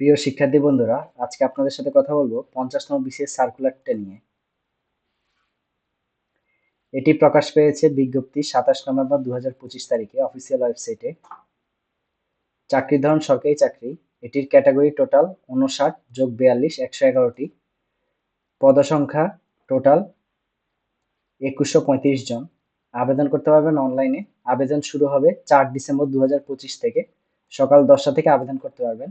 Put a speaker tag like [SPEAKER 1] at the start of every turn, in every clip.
[SPEAKER 1] প্রিয় শিক্ষার্থী বন্ধুরা, আজকে আপনাদের সাথে কথা বলব পঞ্চাশতম বিশেষ সার্কুলারটা নিয়ে। এটি প্রকাশ পেয়েছে বিজ্ঞপ্তি সাতাশ নভেম্বর দু হাজার পঁচিশ তারিখে অফিসিয়াল ওয়েবসাইটে চাকরির ধরন সরকারি চাকরি, এটির ক্যাটাগরি টোটাল উনষাট যোগ বিয়াল্লিশ একশো এগারোটি। পদসংখ্যা টোটাল একুশশো পঁয়ত্রিশ জন। আবেদন করতে পারবেন অনলাইনে আবেদন শুরু হবে চার ডিসেম্বর দু হাজার পঁচিশ থেকে। সকাল দশটা থেকে আবেদন করতে পারবেন।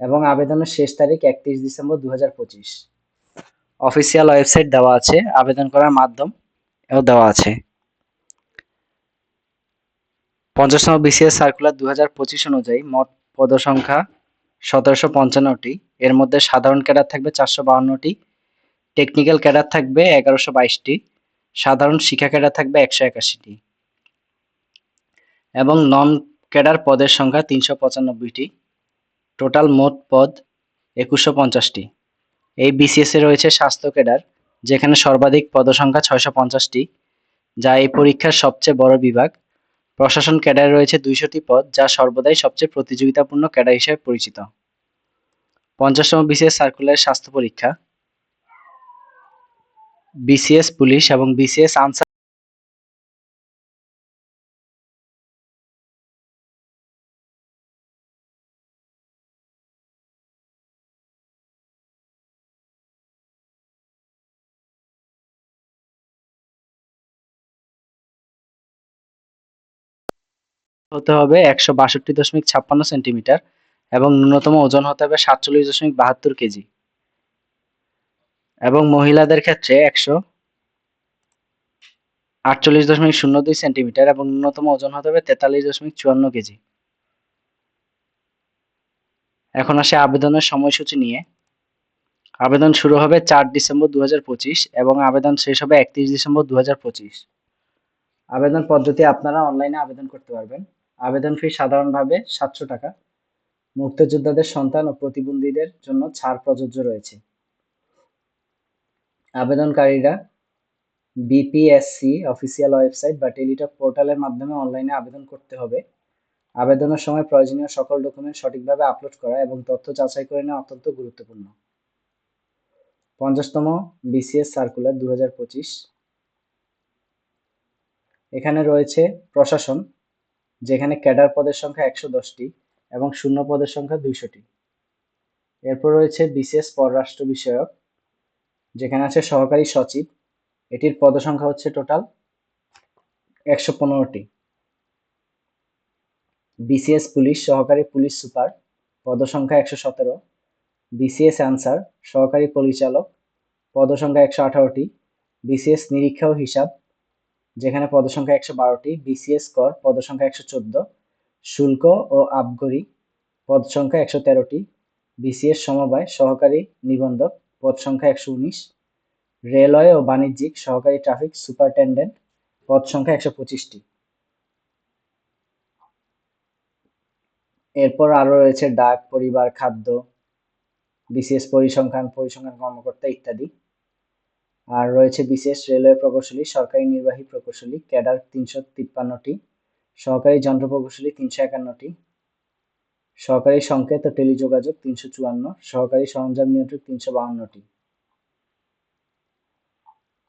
[SPEAKER 1] এবং আবেদনের শেষ তারিখ একত্রিশ ডিসেম্বর দু হাজার পঁচিশ। অফিসিয়াল ওয়েবসাইট দেওয়া আছে, আবেদন করার মাধ্যম এও দেওয়া আছে। পঞ্চাশতম বিসিএস সার্কুলার দু হাজার পঁচিশ অনুযায়ী মোট পদসংখ্যা সতেরোশো পঞ্চান্নটি। এর মধ্যে সাধারণ ক্যাডার থাকবে চারশো বাউন্নটি টেকনিক্যাল ক্যাডার থাকবে এগারোশো বাইশটি, সাধারণ শিক্ষা ক্যাডার থাকবে একশো একাশিটি। এবং নন ক্যাডার পদের সংখ্যা তিনশো পঁচানব্বইটি। টোটাল মোট পদ একুশশো পঞ্চাশটি। এই বিসিএস রয়েছে স্বাস্থ্য ক্যাডার, যেখানে সর্বাধিক পদসংখ্যা ছয়শো পঞ্চাশটি, যা এই পরীক্ষার সবচেয়ে বড় বিভাগ। প্রশাসন ক্যাডারে রয়েছে দুইশোটি পদ, যা সর্বদাই সবচেয়ে প্রতিযোগিতাপূর্ণ ক্যাডার হিসেবে পরিচিত। পঞ্চাশতম বিসিএস সার্কুলার স্বাস্থ্য পরীক্ষা। বিসিএস পুলিশ এবং বিসিএস আনসার হতে হবে একশো বাষট্টি দশমিক ছাপ্পান্ন সেন্টিমিটার এবং ন্যূনতম ওজন হতে হবে সাতচল্লিশ দশমিক বাহাত্তর কেজি। এবং মহিলাদের ক্ষেত্রে একশো আটচল্লিশ দশমিক শূন্য দুই সেন্টিমিটার এবং ন্যূনতম ওজন হতে হবে তেতাল্লিশ দশমিক চুয়ান্ন কেজি। এখন আসে আবেদনের সময়সূচি নিয়ে। আবেদন শুরু হবে চার ডিসেম্বর দু পঁচিশ এবং আবেদন শেষ হবে একত্রিশ ডিসেম্বর দু পঁচিশ। আবেদন পদ্ধতি আপনারা অনলাইনে আবেদন করতে পারবেন। আবেদন ফি সাধারণভাবে সাতশো টাকা। মুক্তিযোদ্ধাদের সন্তান ও প্রতিবন্ধীদের জন্য ছাড় প্রযোজ্য রয়েছে। আবেদনকারীরা বিপিএসসি অফিসিয়াল ওয়েবসাইট বা টেলিটক পোর্টালের মাধ্যমে অনলাইনে আবেদন করতে হবে। আবেদনের সময় প্রয়োজনীয় সকল ডকুমেন্ট সঠিকভাবে আপলোড করা এবং তথ্য যাচাই করে নেওয়া অত্যন্ত গুরুত্বপূর্ণ। পঞ্চাশতম বিসিএস সার্কুলার দু হাজার পঁচিশ। এখানে রয়েছে প্রশাসন যেখানে ক্যাডার পদের সংখ্যা একশো দশটি এবং শূন্য পদের সংখ্যা দুইশোটি। এরপর রয়েছে বিসিএস পররাষ্ট্র বিষয়ক, যেখানে আছে সহকারী সচিব। এটির পদসংখ্যা হচ্ছে টোটাল একশো পনেরোটি। বিসিএস পুলিশ, সহকারী পুলিশ সুপার, পদসংখ্যা একশো সতেরো। বিসিএস অ্যান্সার, সহকারী পরিচালক, পদসংখ্যা একশো আঠারোটি। বিসিএস নিরীক্ষা ও হিসাব যেখানে পদসংখ্যা একশো বারোটি বিসিএস কর পদসংখ্যা একশো চোদ্দ, শুল্ক ও আবগরি পদ সংখ্যা একশো তেরোটি বিসিএস সমবায় সহকারী নিবন্ধক পদ সংখ্যা একশো উনিশ, রেলওয়ে ও বাণিজ্যিক সহকারী ট্রাফিক সুপারটেন্ডেন্ট পদ সংখ্যা একশো পঁচিশটি। এরপর আরও রয়েছে ডাক, পরিবার, খাদ্য বিসিএস পরিসংখ্যান পরিসংখ্যান কর্মকর্তা ইত্যাদি। আর রয়েছে বিশেষ রেলওয়ে প্রকৌশলী, সরকারি নির্বাহী প্রকৌশলী, ক্যাডার তিনশো তিপ্পান্নটি, সহকারী যন্ত্র প্রকৌশলী তিনশো একান্নটি, সহকারী সংকেত ও টেলিযোগাযোগ তিনশো চুয়ান্ন, সহকারী সরঞ্জাম নিয়ন্ত্রক তিনশো বাউন্নটি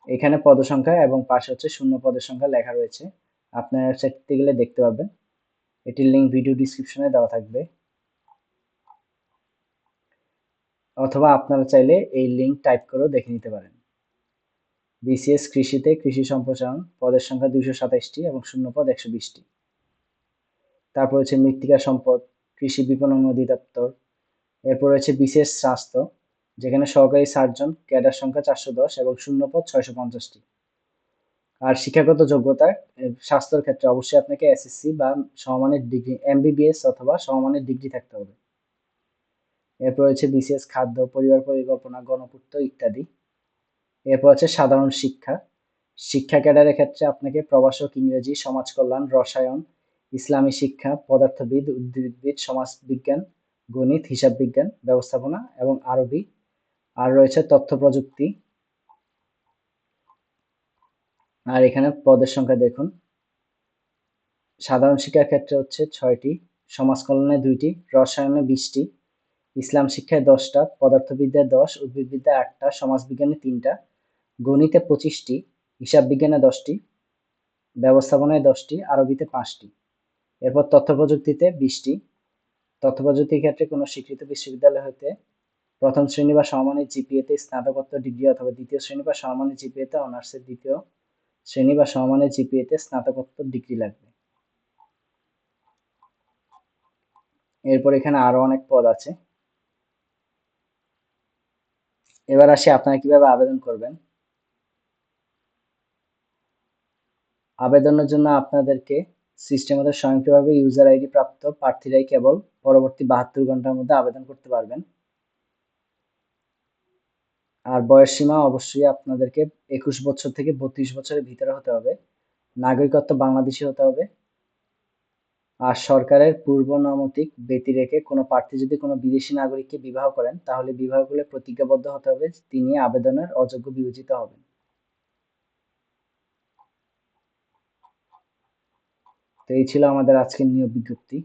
[SPEAKER 1] এখানে পদসংখ্যা এবং পাশে হচ্ছে শূন্য পদের সংখ্যা লেখা রয়েছে। আপনার ওয়েবসাইটতে গেলে দেখতে পাবেন। এটির লিঙ্ক ভিডিও ডিসক্রিপশনে দেওয়া থাকবে। অথবা আপনারা চাইলে এই লিঙ্ক টাইপ করেও দেখে নিতে পারেন। বিসিএস কৃষিতে কৃষি সম্প্রসারণ পদের সংখ্যা দুইশো সাতাইশটি এবং শূন্য পদ একশো বিশটি। তারপর হচ্ছে মৃত্তিকা সম্পদ, কৃষি বিপণন অধিদপ্তর। এরপর রয়েছে বিশেষ স্বাস্থ্য, যেখানে সহকারী সার্জন ক্যাডার সংখ্যা চারশো দশ এবং শূন্য পদ ছয়শো পঞ্চাশটি। আর শিক্ষাগত যোগ্যতা স্বাস্থ্যের ক্ষেত্রে অবশ্যই আপনাকে এসএসসি বা সমমানের ডিগ্রি, এমবিবিএস অথবা সমমানের ডিগ্রি থাকতে হবে। এরপর রয়েছে বিসিএস খাদ্য, পরিবার পরিকল্পনা, গণপূর্ত ইত্যাদি। এরপর আছে সাধারণ শিক্ষা। শিক্ষা ক্যাডারের ক্ষেত্রে আপনাকে প্রভাষক, ইংরেজি সমাজ কল্যাণ রসায়ন, ইসলামী শিক্ষা, পদার্থবিদ, উদ্ভিদবিদ, সমাজবিজ্ঞান, গণিত হিসাব বিজ্ঞান ব্যবস্থাপনা এবং আরবি। আর রয়েছে তথ্য প্রযুক্তি আর এখানে পদের সংখ্যা দেখুন। সাধারণ শিক্ষার ক্ষেত্রে হচ্ছে ছয়টি সমাজ কল্যাণে দুইটি, রসায়নে বিশটি, ইসলাম শিক্ষায় দশটা, পদার্থবিদ্যায় দশ, উদ্ভিদবিদ্যায় আটটা, সমাজবিজ্ঞানে তিনটা গণিতে পঁচিশটি, হিসাব বিজ্ঞানে দশটি, ব্যবস্থাপনায় দশটি, আরবিতে পাঁচটি। এরপর তথ্য প্রযুক্তিতে বিশটি। তথ্য প্রযুক্তির ক্ষেত্রে কোনো স্বীকৃত বিশ্ববিদ্যালয় হতে প্রথম শ্রেণি বা সমমানের জিপিএতে স্নাতকোত্তর ডিগ্রি অথবা দ্বিতীয় শ্রেণি বা সমমানের জিপিএতে অনার্সের দ্বিতীয় শ্রেণি বা সমমানের জিপিএতে স্নাতকোত্তর ডিগ্রি লাগবে। এরপর এখানে আরও অনেক পদ আছে। এবার আসি আপনারা কীভাবে আবেদন করবেন। আবেদনের জন্য আপনাদেরকে সিস্টেমের স্বয়ংক্রিয়ভাবে ইউজার আইডি প্রাপ্ত প্রার্থীরাই কেবল পরবর্তী বাহাত্তর ঘণ্টার মধ্যে আবেদন করতে পারবেন। আর বয়স সীমা অবশ্যই আপনাদেরকে একুশ বছর থেকে বত্রিশ বছরের ভিতরে হতে হবে। নাগরিকত্ব বাংলাদেশি হতে হবে। আর সরকারের পূর্ব নমতিক ব্যতি রেখে কোনো প্রার্থী যদি কোনো বিদেশি নাগরিককে বিবাহ করেন, তাহলে বিবাহ করলে প্রতিজ্ঞাবদ্ধ হতে হবে। তিনি আবেদনের অযোগ্য বিবেচিত হবেন। এই ছিল আমাদের আজকের নিয়োগ বিজ্ঞপ্তি।